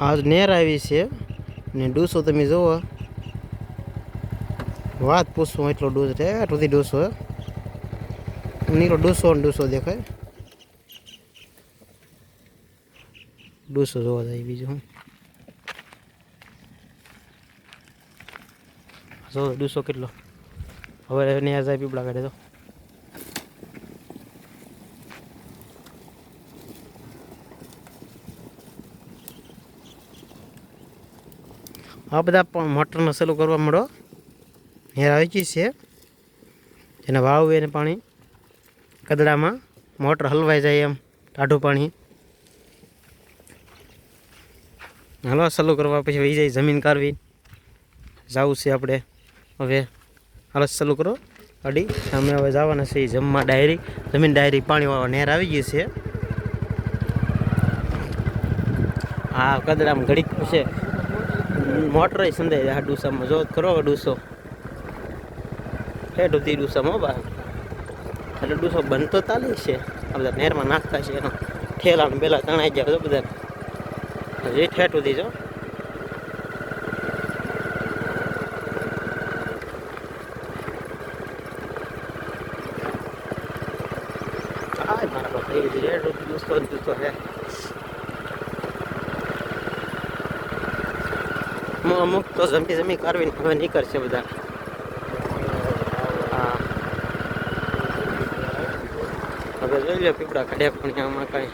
આજ નેર આવી છે ને ડૂસો તમે જુઓ વાત પૂછવું એટલો ડૂસ છે એટલોથી ડૂસો નીકળો ડૂસો ને ડૂસો દેખાય. ડૂસો જોવા જાય બીજું હું. જો ડૂસો કેટલો? હવે નેર જાય પીપળા કાઢે તો. આ બધા પણ મોટરનો ચાલુ કરવા મળો. હેર આવી ગઈ છે. જેને વાવ એને પાણી. કદડામાં મોટર હલવાઈ જાય એમ, ટાઢું પાણી. હલવા ચાલુ કરવા પછી વહી જાય જમીન કાઢવી. જવું છે આપણે. હવે હાલો ચાલુ કરો. અડી, સામે હવે જવાના છે જમવા ડાયરી. જમીન ડાયરી પાણી વાળવા નેર આવી ગઈ છે. હા કદડામાં ઘડીક છે. મોટર સંધાય આ ડૂસામાં. જો કરો ડુસો. હે તી ડુસામાં બા. એટલે ડુસો બંધ તો ચાલે છે. આ બધા નેરમાં નાખતા છે એનો. ઠેલાનું પેલા તણાઈ ગયા તો બધા હજી ઠેઠું દીજો મારા બાપ ગઈ છે ડૂસો ડૂસો હે અમુક તો જમી જમી કરવી હવે નીકળશે બધા. હા. હવે જોઈ લે પીપળા કાઢ્યા પણ આમાં કાંઈ.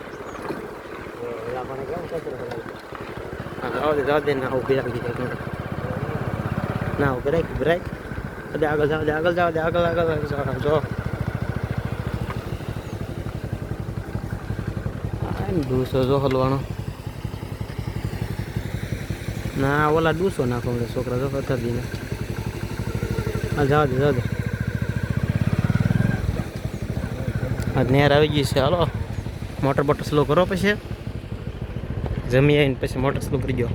જવા દે જાવ દે, ના ઊભી રાખી ના ઊભી રાખ ઊભી રાખ. આગળ જાવ દે આગળ જાવ દે આગળ આગળ જવા જો. ડૂસો જો હલવાનો. ના, ઓલા ડૂસો નાખો મને છોકરા તો દીને હા, જાઓ જવા દે આ નેર આવી ગઈ છે, હાલો. મોટર બોટર સ્લો કરો પછી. જમી આવીને પછી મોટર સ્લો કરી ગયો